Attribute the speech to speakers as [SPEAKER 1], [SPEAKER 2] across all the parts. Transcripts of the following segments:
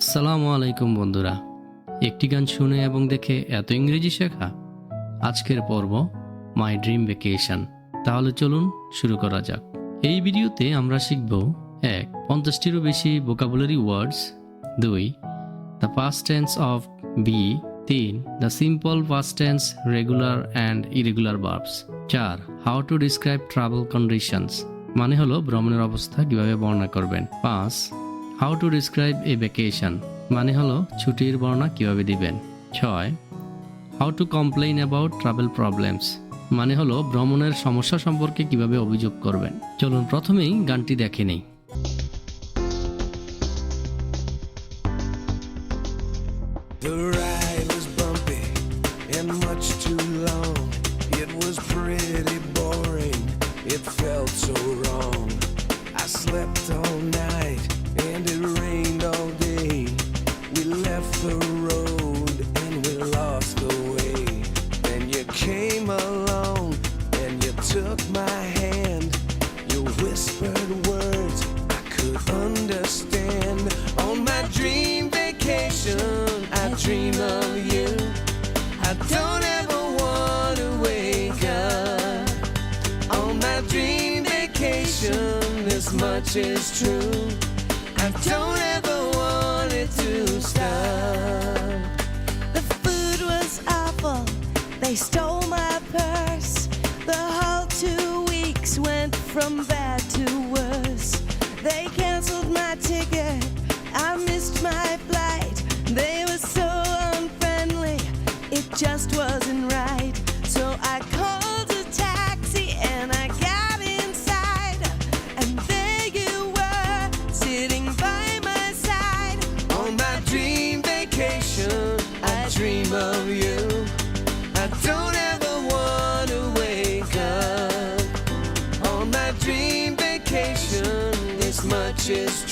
[SPEAKER 1] সালামু আলাইকুম বন্ধুরা। একটি গান শুনে এবং দেখে এত ইংরেজি শেখা? আজকের পর্ব মাই ড্রিম ভ্যাকেশন। তাহলে চলুন শুরু করা যাক। এই ভিডিওতে আমরা শিখব, এক, পঞ্চাশটিরও বেশি ভোকাবুলারি ওয়ার্ডস দুই the past tense of be তিন the simple past tense regular and irregular verbs চার how to describe travel conditions মানে হলো ভ্রমণের অবস্থা কীভাবে বর্ণনা করবেন, পাঁচ how to describe a vacation মানে হলো ছুটির বর্ণনা কীভাবে দিবেন? ছয় how to complain about travel problems মানে হলো ভ্রমণের সমস্যা সম্পর্কে কীভাবে অভিযোগ করবেন? চলুন প্রথমেই গানটি দেখে নেই।
[SPEAKER 2] Much is true. I don't ever want it to stop.
[SPEAKER 3] The food was awful. They stole my purse. The whole two weeks went from bad to worse. They canceled my ticket. I missed my flight. They were so unfriendly. It just
[SPEAKER 2] is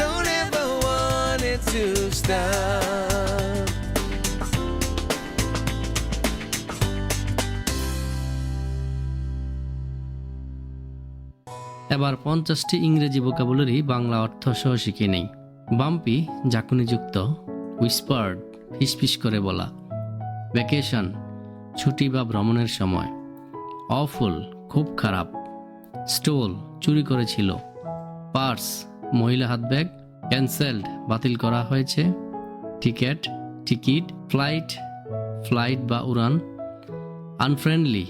[SPEAKER 2] don't ever want it to stop.
[SPEAKER 1] এবার পঞ্চাশটি ইংরেজি vocabulary Bangla অর্থ সহ শিখে নেই। Bumpy ঝাঁকুনিযুক্ত উইস্পার্ড ফিসফিস করে বলা। ভ্যাকেশন ছুটি বা ভ্রমণের সময়। অফুল খুব খারাপ। স্টোল চুরি করেছিল। পার্স মহিলা হাত ব্যাগ ক্যান্সেলড, বাতিল করা হয়েছে। টিকেট, টিকিট, ফ্লাইট ফ্লাইট বা উড়ান। আনফ্রেন্ডলি,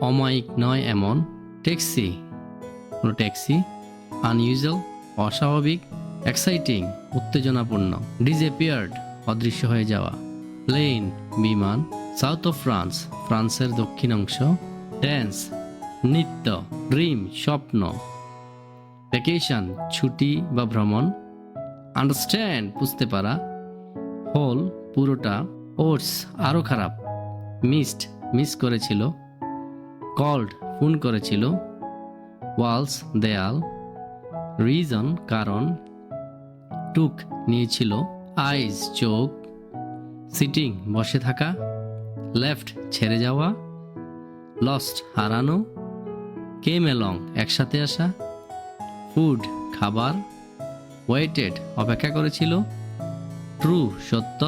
[SPEAKER 1] অমায়িক নয় এমন। ট্যাক্সি, কোনো ট্যাক্সি? আনইউজুয়াল, অস্বাভাবিক, এক্সাইটিং, উত্তেজনাপূর্ণ ডিজেপিয়ার্ড অদৃশ্য হয়ে যাওয়া। প্লেন, বিমান, সাউথ অফ ফ্রান্স, ফ্রান্সের দক্ষিণ অংশ। ড্যান্স, নৃত্য, ড্রিম, স্বপ্ন। ভ্যাকেশন ছুটি বা ভ্রমণ আন্ডারস্ট্যান্ড বুঝতে পারা হোল পুরোটা ওটস আরও খারাপ মিসড মিস করেছিল কল্ড ফোন করেছিল ওয়ালস দেয়াল রিজন কারণ টুক নিয়েছিল আইজ চোখ সিটিং বসে থাকা লেফট ছেড়ে যাওয়া লস্ট হারানো কেম এলং একসাথে আসা ফুড খাবার ওয়েটেড অপেক্ষা করেছিল ট্রু সত্য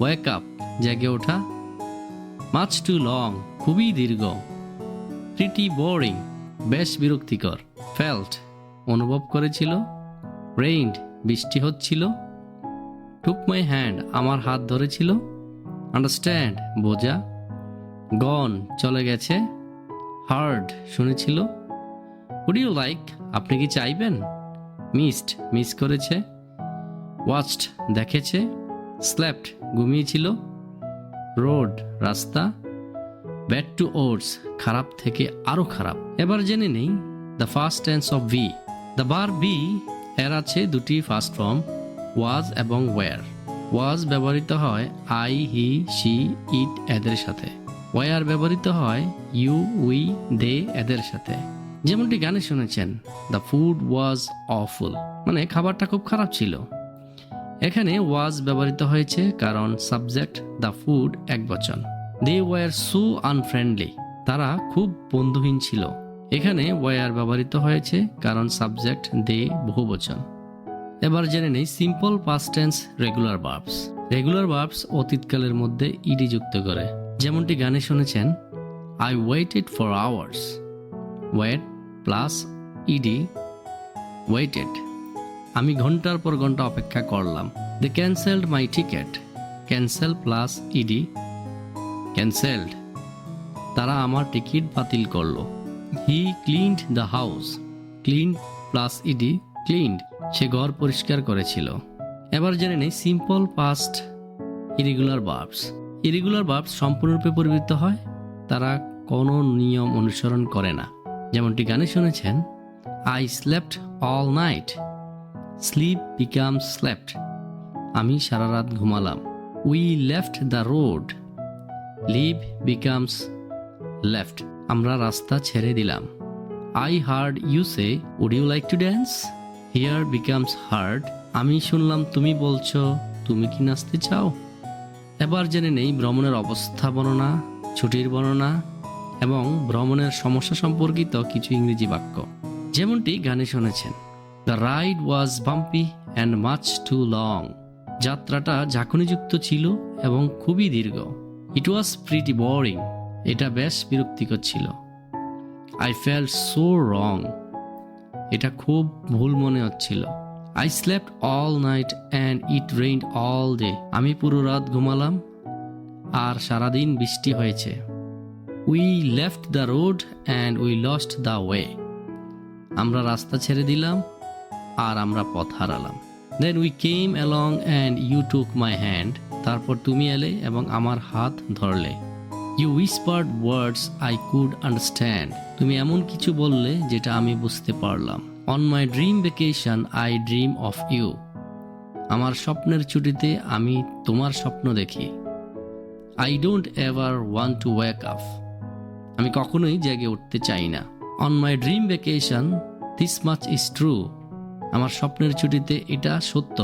[SPEAKER 1] ওয়েক আপ জেগে ওঠা মাছ টু লং খুবই দীর্ঘ প্রিটি বোরিং বেশ বিরক্তিকর ফেল্ট অনুভব করেছিল রেইন্ড বৃষ্টি হচ্ছিল টুক মাই হ্যান্ড আমার হাত ধরেছিল আন্ডারস্ট্যান্ড বোঝা গন চলে গেছে হার্ড শুনেছিল উড ইউ লাইক আপনি কি চাইবেন? মিসড মিস করেছে। ওয়াচড দেখেছে। স্ল্যাপড ঘুমিয়েছিল। রোড রাস্তা। ব্যাড টু ওর্ডস খারাপ থেকে আরও খারাপ। এবার জেনে নেই the first tense of be the bar be এর আছে দুটি ফার্স্ট ফর্ম ওয়াজ এবং ওয়ার ওয়াজ ব্যবহৃত হয় আই হি সি ইট এদের সাথে। ওয়ার ব্যবহৃত হয় ইউ উই দে এদের সাথে। যেমনটি গানে শুনেছেন দ্য ফুড ওয়াজ অফুল মানে খাবারটা খুব খারাপ ছিল। এখানে ওয়াজ ব্যবহৃত হয়েছে কারণ সাবজেক্ট দ্য ফুড এক বচন। দে ওয়ার সো আনফ্রেন্ডলি তারা খুব বন্ধুহীন ছিল। এখানে ওয়ার ব্যবহৃত হয়েছে কারণ সাবজেক্ট দে বহু বচন। এবার জেনে নেই simple tense regular verbs regular verbs অতীতকালের মধ্যে ইডি যুক্ত করে। যেমনটি গানে শুনেছেন I waited for hours wait plus ED waited আমি ঘণ্টার পর ঘণ্টা অপেক্ষা করলাম। They cancelled my ticket cancel plus ED cancelled তারা আমার টিকিট বাতিল করল। He cleaned the house clean plus ED cleaned সে ঘর পরিষ্কার করেছিল। এবার জেনে নেই simple past irregular verbs irregular verbs সম্পূর্ণরূপে পরিবৃত্ত হয়। তারা কোনো নিয়ম অনুসরণ করে না। যেমনটি গানে শুনেছেন I slept all night sleep become slept আমি সারা রাত ঘুমালাম we left the road leave becomes left আমরা রাস্তা ছেড়ে দিলাম I heard you say would you like to dance hear becomes heard আমি শুনলাম তুমি বলছো, তুমি কি নাচতে চাও? এবার জেনে নেই ভ্রমণের অবস্থা বর্ণনা, ছুটির বর্ণনা এবং ভ্রমণের সমস্যা সম্পর্কিত কিছু ইংরেজি বাক্য। যেমনটি গানে শুনেছেন the ride was bumpy and much too long যাত্রাটা ঝাঁকুনিযুক্ত ছিল এবং খুবই দীর্ঘ ইট ওয়াজ প্রিটি বোরিং এটা বেশ বিরক্তিকর ছিল। আই ফেল সো রং এটা খুব ভুল মনে হচ্ছিল। I slept all night and it rain all day আমি পুরো রাত ঘুমালাম আর সারাদিন বৃষ্টি হয়েছে। We left the road and we lost the way আমরা রাস্তা ছেড়ে দিলাম আর আমরা পথ হারালাম। Then we came along and you took my hand তারপর তুমি এলে এবং আমার হাত ধরলে। You whispered words I could understand তুমি এমন কিছু বললে যেটা আমি বুঝতে পারলাম। On my dream vacation I dream of you আমার স্বপ্নের ছুটিতে আমি তোমার স্বপ্ন দেখি। I don't ever want to wake up আমি কখনোই জেগে উঠতে চাই না। On my dream vacation this much is true আমার স্বপ্নের ছুটিতে এটা সত্য।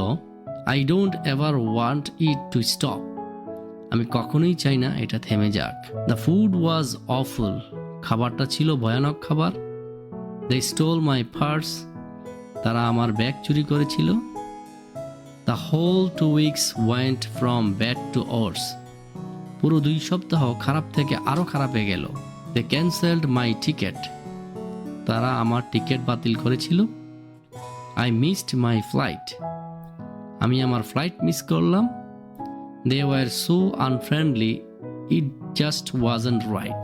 [SPEAKER 1] I don't ever want it to stop আমি কখনোই চাই না এটা থেমে যাক। দ্য ফুড ওয়াজ অফুল খাবারটা ছিল ভয়ানক খাবার। দে স্টোল মাই পার্স তারা আমার ব্যাগ চুরি করেছিল। The whole two weeks went from bad to worse পুরো দুই সপ্তাহ খারাপ থেকে আরও খারাপ হয়ে গেল। দে ক্যান্সেলড মাই টিকেট তারা আমার টিকিট বাতিল করেছিল। আই মিসড মাই ফ্লাইট আমি আমার ফ্লাইট মিস করলাম। They were so unfriendly it just wasn't right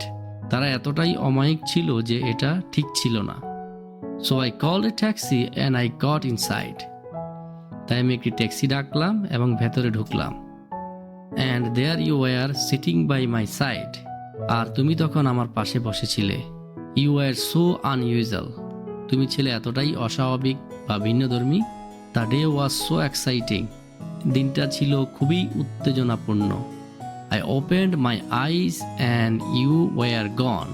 [SPEAKER 1] তারা এতটাই অমায়িক ছিল যে এটা ঠিক ছিল না। So I call a taxi and I got inside তাই আমি একটি ট্যাক্সি ডাকলাম এবং ভেতরে ঢুকলাম। And there you were sitting by my side আর তুমি তখন আমার পাশে বসেছিলে। ইউ আর সো আনইউজুয়াল তুমি ছিলে এতটাই অস্বাভাবিক বা ভিন্নধর্মী। The day was so exciting দিনটা ছিল খুবই উত্তেজনাপূর্ণ। I opened my eyes and you were gone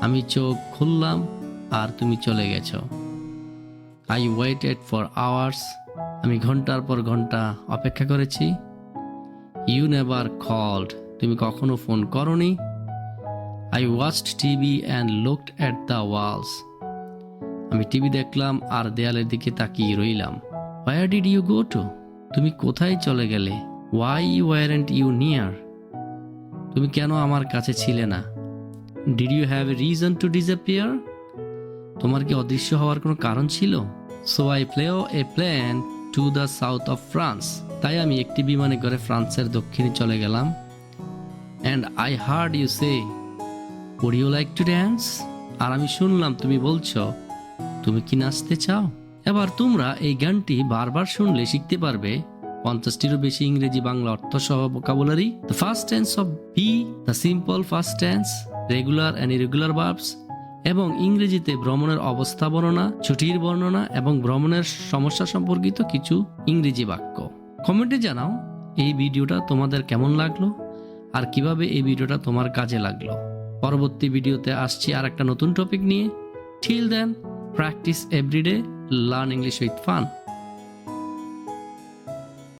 [SPEAKER 1] আমি চোখ খুললাম আর তুমি চলে গেছো। আই ওয়েটেড ফর আওয়ার্স আমি ঘণ্টার পর ঘণ্টা অপেক্ষা করেছি। ইউ নেভার কল্ড তুমি কখনো ফোন করনি? I watched TV and looked at the walls আমি টিভি দেখলাম আর দেয়ালের দিকে তাকিয়ে রইলাম। Where did you go to তুমি কোথায় চলে গেলে? ওয়াই ওয়ারেন্ট ইউ নিয়ার তুমি কেন আমার কাছে ছিলে না? Did you have a reason to disappear তোমার কি অদৃশ্য হওয়ার কোনো কারণ ছিল? So I flew a plane to the south of France তাই আমি একটি বিমানে করে ফ্রান্সের দক্ষিণে চলে গেলাম। And I heard you say would you like to dance আর আমি শুনলাম, তুমি বলছো, তুমি কি নাচতে চাও? এবার তোমরা এই গানটি বারবার শুনলে শিখতে পারবে। পঞ্চাশটিরও বেশি ইংরেজি, বাংলা অর্থ সহ vocabulary the first tense of be the simple first tense regular and irregular verbs এবং ইংরেজিতে ভ্রমণের অবস্থা বর্ণনা, ছুটির বর্ণনা এবং ভ্রমণের সমস্যা সম্পর্কিত কিছু ইংরেজি বাক্য। কমেন্টে জানাও, এই ভিডিওটা তোমাদের কেমন লাগল? আর কীভাবে এই ভিডিওটা তোমার কাজে লাগল। পরবর্তী ভিডিওতে আসছি আর একটা নতুন টপিক নিয়ে। Till then practice everyday learn English with fun